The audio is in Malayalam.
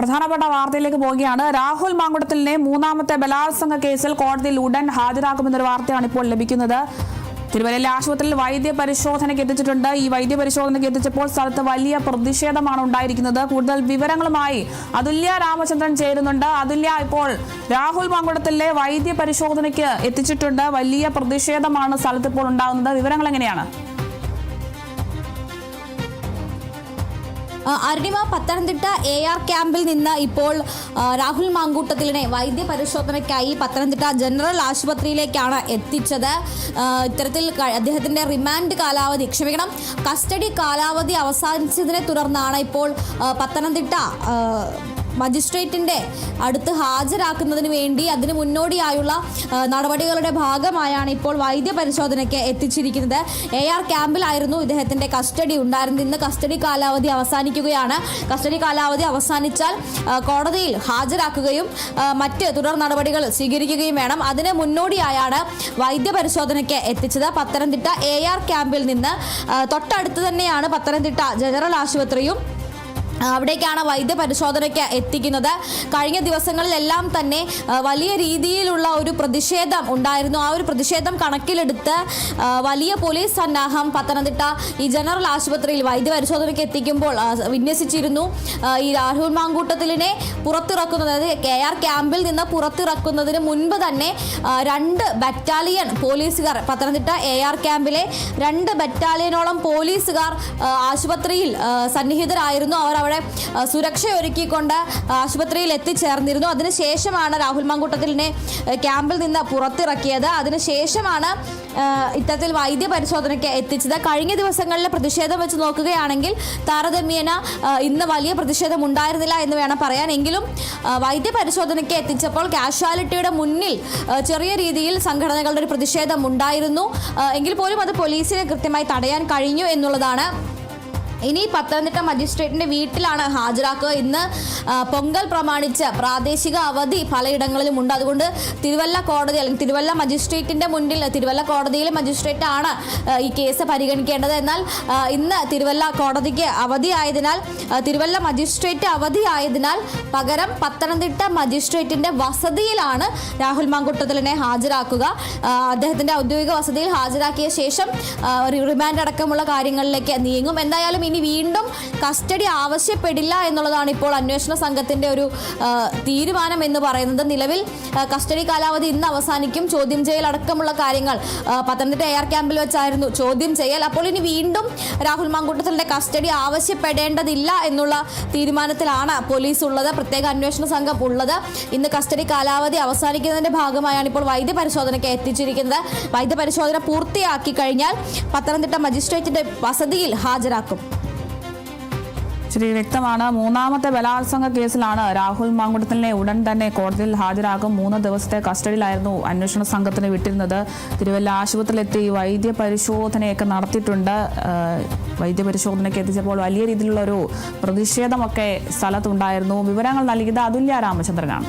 പ്രധാനപ്പെട്ട വാർത്തയിലേക്ക് പോവുകയാണ്. രാഹുൽ മാങ്കുടത്തിലിനെ മൂന്നാമത്തെ ബലാത്സംഗ കേസിൽ കോടതിയിൽ ഉടൻ ഹാജരാക്കുമെന്നൊരു വാർത്തയാണ് ഇപ്പോൾ ലഭിക്കുന്നത്. തിരുവല്ലയിലെ ആശുപത്രിയിൽ വൈദ്യ പരിശോധനയ്ക്ക് എത്തിച്ചിട്ടുണ്ട്. ഈ വൈദ്യ പരിശോധനയ്ക്ക് എത്തിച്ചപ്പോൾ സ്ഥലത്ത് വലിയ പ്രതിഷേധമാണ് ഉണ്ടായിരിക്കുന്നത്. കൂടുതൽ വിവരങ്ങളുമായി അതുല്യ രാമചന്ദ്രൻ ചേരുന്നുണ്ട്. അതുല്യ ഇപ്പോൾ രാഹുൽ മാങ്കുടത്തിലെ വൈദ്യ പരിശോധനയ്ക്ക് എത്തിച്ചിട്ടുണ്ട്. വലിയ പ്രതിഷേധമാണ് സ്ഥലത്ത് ഇപ്പോൾ ഉണ്ടാകുന്നത്. വിവരങ്ങൾ എങ്ങനെയാണ്? അരുണിമ പത്തനംതിട്ട എ ആർ ക്യാമ്പിൽ നിന്ന് ഇപ്പോൾ രാഹുൽ മാങ്കൂട്ടത്തിലിനെ വൈദ്യ പരിശോധനയ്ക്കായി പത്തനംതിട്ട ജനറൽ ആശുപത്രിയിലേക്കാണ് എത്തിച്ചത്. ഇത്തരത്തിൽ അദ്ദേഹത്തിന്റെ റിമാൻഡ് കാലാവധി ക്ഷമിക്കണം കസ്റ്റഡി കാലാവധി അവസാനിച്ചതിനെ തുടർന്നാണ് ഇപ്പോൾ പത്തനംതിട്ട ആ, മജിസ്ട്രേറ്റിന്റെ അടുത്ത് ഹാജരാക്കുന്നതിന് വേണ്ടി അതിന് മുന്നോടിയായുള്ള നടപടികളുടെ ഭാഗമായാണ് ഇപ്പോൾ വൈദ്യ പരിശോധനയ്ക്ക് എത്തിച്ചിരിക്കുന്നത്. എ ആർ ക്യാമ്പിലായിരുന്നു ഇദ്ദേഹത്തിന്റെ കസ്റ്റഡി ഉണ്ടായിരുന്നത്. ഇന്ന് കസ്റ്റഡി കാലാവധി അവസാനിക്കുകയാണ്. കസ്റ്റഡി കാലാവധി അവസാനിച്ചാൽ കോടതിയിൽ ഹാജരാക്കുകയും മറ്റ് തുടർ നടപടികൾ സ്വീകരിക്കുകയും വേണം. അതിന് മുന്നോടിയായാണ് വൈദ്യ പരിശോധനയ്ക്ക് എത്തിച്ചത്. പത്തനംതിട്ട എ ആർ ക്യാമ്പിൽ നിന്ന് തൊട്ടടുത്ത് തന്നെയാണ് പത്തനംതിട്ട ജനറൽ ആശുപത്രിയും അവിടേക്കാണ് വൈദ്യ പരിശോധനയ്ക്ക് എത്തിക്കുന്നത്. കഴിഞ്ഞ ദിവസങ്ങളിലെല്ലാം തന്നെ വലിയ രീതിയിലുള്ള ഒരു പ്രതിഷേധം ഉണ്ടായിരുന്നു. ആ ഒരു പ്രതിഷേധം കണക്കിലെടുത്ത് വലിയ പോലീസ് സന്നാഹം പത്തനംതിട്ട ഈ ജനറൽ ആശുപത്രിയിൽ വൈദ്യ പരിശോധനയ്ക്ക് എത്തിക്കുമ്പോൾ വിന്യസിച്ചിരുന്നു. ഈ രാഹുൽ മാങ്കൂട്ടത്തിലിനെ പുറത്തിറക്കുന്നത് അതായത് കെ ആർ ക്യാമ്പിൽ നിന്ന് പുറത്തിറക്കുന്നതിന് മുൻപ് തന്നെ രണ്ട് ബറ്റാലിയൻ പോലീസുകാർ പത്തനംതിട്ട എ ആർ ക്യാമ്പിലെ രണ്ട് ബറ്റാലിയനോളം പോലീസുകാർ ആശുപത്രിയിൽ സന്നിഹിതരായിരുന്നു. അവർ അവിടെ സുരക്ഷയൊരുക്കിക്കൊണ്ട് ആശുപത്രിയിൽ എത്തിച്ചേർന്നിരുന്നു. അതിനുശേഷമാണ് രാഹുൽ മാങ്കൂട്ടത്തിലിനെ ക്യാമ്പിൽ നിന്ന് പുറത്തിറക്കിയത്. അതിനുശേഷമാണ് ഇത്തരത്തിൽ വൈദ്യ പരിശോധനയ്ക്ക് എത്തിച്ചത്. കഴിഞ്ഞ ദിവസങ്ങളിലെ പ്രതിഷേധം വെച്ച് നോക്കുകയാണെങ്കിൽ താരതമ്യേന ഇന്ന് വലിയ പ്രതിഷേധം ഉണ്ടായിരുന്നില്ല എന്ന് വേണം പറയാൻ. എങ്കിലും വൈദ്യ പരിശോധനയ്ക്ക് എത്തിച്ചപ്പോൾ കാഷ്വാലിറ്റിയുടെ മുന്നിൽ ചെറിയ രീതിയിൽ സംഘടനകളുടെ ഒരു പ്രതിഷേധം ഉണ്ടായിരുന്നു. എങ്കിൽ പോലും അത് പോലീസിനെ കൃത്യമായി തടയാൻ കഴിഞ്ഞു എന്നുള്ളതാണ് ഇനി പത്തനംതിട്ട മജിസ്ട്രേറ്റിന്റെ വീട്ടിലാണ് ഹാജരാക്കുക. ഇന്ന് പൊങ്കൽ പ്രമാണിച്ച് പ്രാദേശിക അവധി പലയിടങ്ങളിലും ഉണ്ട്. അതുകൊണ്ട് തിരുവല്ല കോടതി അല്ലെങ്കിൽ തിരുവല്ല മജിസ്ട്രേറ്റിന്റെ മുന്നിൽ തിരുവല്ല കോടതിയിലെ മജിസ്ട്രേറ്റ് ആണ് ഈ കേസ് പരിഗണിക്കേണ്ടത്. എന്നാൽ ഇന്ന് തിരുവല്ല കോടതിക്ക് അവധി ആയതിനാൽ തിരുവല്ല മജിസ്ട്രേറ്റ് അവധി ആയതിനാൽ പകരം പത്തനംതിട്ട മജിസ്ട്രേറ്റിന്റെ വസതിയിലാണ് രാഹുൽ മാങ്കുട്ടത്തിലിനെ ഹാജരാക്കുക. അദ്ദേഹത്തിന്റെ ഔദ്യോഗിക വസതിയിൽ ഹാജരാക്കിയ ശേഷം റിമാൻഡ് അടക്കമുള്ള കാര്യങ്ങളിലേക്ക് നീങ്ങും. എന്തായാലും ഇനി വീണ്ടും കസ്റ്റഡി ആവശ്യപ്പെടില്ല എന്നുള്ളതാണ് ഇപ്പോൾ അന്വേഷണ സംഘത്തിന്റെ ഒരു തീരുമാനം എന്ന് പറയുന്നത്. നിലവിൽ കസ്റ്റഡി കാലാവധി ഇന്ന് അവസാനിക്കും. ചോദ്യം ചെയ്യൽ അടക്കമുള്ള കാര്യങ്ങൾ പത്തനംതിട്ട എയർ ക്യാമ്പിൽ വെച്ചായിരുന്നു ചോദ്യം ചെയ്യൽ. അപ്പോൾ ഇനി വീണ്ടും രാഹുൽ മാങ്കൂട്ടത്തിന്റെ കസ്റ്റഡി ആവശ്യപ്പെടേണ്ടതില്ല എന്നുള്ള തീരുമാനത്തിലാണ് പോലീസ് ഉള്ളത്. പ്രത്യേക അന്വേഷണ സംഘം ഉള്ളത്. ഇന്ന് കസ്റ്റഡി കാലാവധി അവസാനിക്കുന്നതിന്റെ ഭാഗമായാണ് ഇപ്പോൾ വൈദ്യ പരിശോധനയ്ക്ക് എത്തിച്ചിരിക്കുന്നത്. വൈദ്യ പരിശോധന പൂർത്തിയാക്കി കഴിഞ്ഞാൽ പത്തനംതിട്ട മജിസ്ട്രേറ്റിന്റെ വസതിയിൽ ഹാജരാക്കും. ശരി വ്യക്തമാണ്. മൂന്നാമത്തെ ബലാത്സംഗ കേസിലാണ് രാഹുൽ മാങ്കുടത്തിലിനെ ഉടൻ തന്നെ കോടതിയിൽ ഹാജരാകും. മൂന്ന് ദിവസത്തെ കസ്റ്റഡിയിലായിരുന്നു അന്വേഷണ സംഘത്തിന് വിട്ടിരുന്നത്. തിരുവല്ല ആശുപത്രിയിലെത്തി വൈദ്യ പരിശോധനയൊക്കെ നടത്തിയിട്ടുണ്ട്. വൈദ്യ പരിശോധനയ്ക്ക് എത്തിച്ചപ്പോൾ വലിയ രീതിയിലുള്ള ഒരു പ്രതിഷേധമൊക്കെ സ്ഥലത്തുണ്ടായിരുന്നു. വിവരങ്ങൾ നൽകിയത് അതുല്യ രാമചന്ദ്രനാണ്.